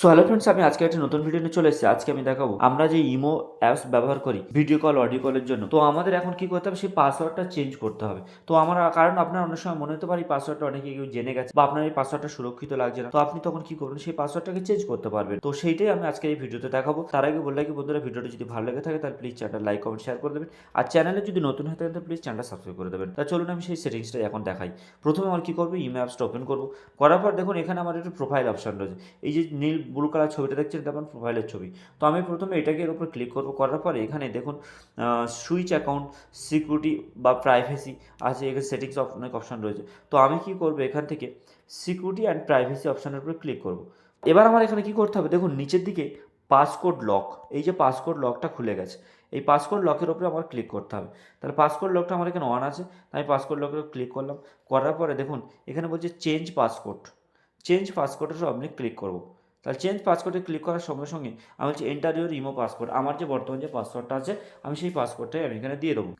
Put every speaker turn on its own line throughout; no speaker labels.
So hello friends আমি আজকে একটা নতুন ভিডিও নিয়ে চলে এসেছি। আজকে আমি দেখাবো আমরা যে ইমো অ্যাপস ব্যবহার করি ভিডিও কল অডিও কলের জন্য। তো আমাদের এখন কি করতে হবে? সেই পাসওয়ার্ডটা চেঞ্জ করতে হবে। তো আমার কারণ আপনার অনেক সময় মনে হতে পারে পাসওয়ার্ডটা অনেকে কেউ জেনে গেছে বা আপনার এই পাসওয়ার্ডটা সুরক্ষিত লাগছে না। তো আপনি তখন কি করবেন সেই পাসওয়ার্ডটাকে চেঞ্জ করতে পারবেন? তো সেইটাই আমি আজকে এই ভিডিওতে দেখাবো। তার আগে বললে কি বন্ধুরা ভিডিওটা যদি ভালো লেগে থাকে তাহলে প্লিজ চ্যানেলটা লাইক কমেন্ট শেয়ার করে দেবেন। আর চ্যানেলে যদি নতুন হয়ে থাকে তাহলে প্লিজ চ্যানেলটা সাবস্ক্রাইব করে দেবেন। তা চলুন আমি সেই সেটিংসটা এখন দেখাই। প্রথমে আমার কি করব? ইমো অ্যাপসটা ওপেন করব। করার পর দেখুন, এখানে আমার একটু প্রোফাইল অপশন রয়েছে। এই যে নীল ব্লু কালার ছবিটা দেখছেন, এটা আমার প্রোফাইলের ছবি। তো আমি প্রথমে এটাকে এর উপর ক্লিক করব, করার পরে এখানে দেখুন সুইচ অ্যাকাউন্ট সিকিউরিটি বা প্রাইভেসি আছে, এখানে সেটিংস অনেক অপশান রয়েছে। তো আমি কি করব, এখান থেকে সিকিউরিটি অ্যান্ড প্রাইভেসি অপশানের উপরে ক্লিক করব। এবার আমার এখানে কি করতে হবে, দেখুন, নিচের দিকে পাসকোড লক এই যে পাসকোড লকটা খুলে গেছে। এই পাসকোড লকের উপরে আমার ক্লিক করতে হবে। তাহলে পাসকোড লকটা আমার এখানে অন আছে আমি পাসকোড লকের ক্লিক করলাম। করার পরে দেখুন, এখানে বলছে চেঞ্জ পাসকোড চেঞ্জ পাসকোডের আপনি ক্লিক করব। তাহলে চেঞ্জ পাসওয়ার্ডে ক্লিক করার সঙ্গে সঙ্গে আমি হচ্ছে এন্টার ইউর ইমো পাসওয়ার্ড আমার যে বর্তমান যে পাসওয়ার্ডটা আছে, আমি সেই পাসওয়ার্ডটাই আমি এখানে দিয়ে দেবো।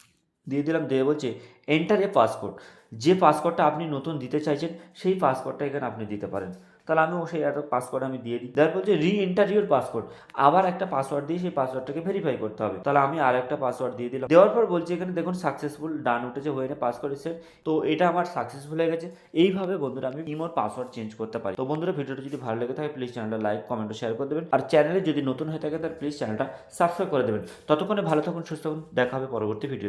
দিয়ে দিলাম, দিয়ে বলছে এন্টার এ পাসপোর্ট যে পাসওয়ার্ডটা আপনি নতুন দিতে চাইছেন, সেই পাসওয়ার্ডটা এখানে আপনি দিতে পারেন। তাহলে আমিও সেই একটা পাসওয়ার্ড আমি দিয়ে দিই। তারপর বলছে রি এন্টার ইউর পাসওয়ার্ড আবার একটা পাসওয়ার্ড দিয়ে সেই পাসওয়ার্ডটাকে ভেরিফাই করতে হবে। তাহলে আমি আর একটা পাসওয়ার্ড দিয়ে দিলাম। দেওয়ার পর বলছি এখানে, দেখুন সাকসেসফুল ডান উঠেছে, হয়ে পাস করেছে তো এটা আমার সাকসেসফুল হয়ে গেছে। এইভাবে বন্ধুরা আমি ইমোর পাসওয়ার্ড চেঞ্জ করতে পারি। তো বন্ধুরা, ভিডিওটা যদি ভালো লেগে থাকে প্লিজ চ্যানেলটা লাইক কমেন্ট শেয়ার করে দেবেন। আর চ্যানেলে যদি নতুন হয়ে থাকে, তাহলে প্লিজ চ্যানেলটা সাবস্ক্রাইব করে দেবেন। ততক্ষণে ভালো থাকুন, সুস্থ থাকুন। দেখা হবে পরবর্তী ভিডিওতে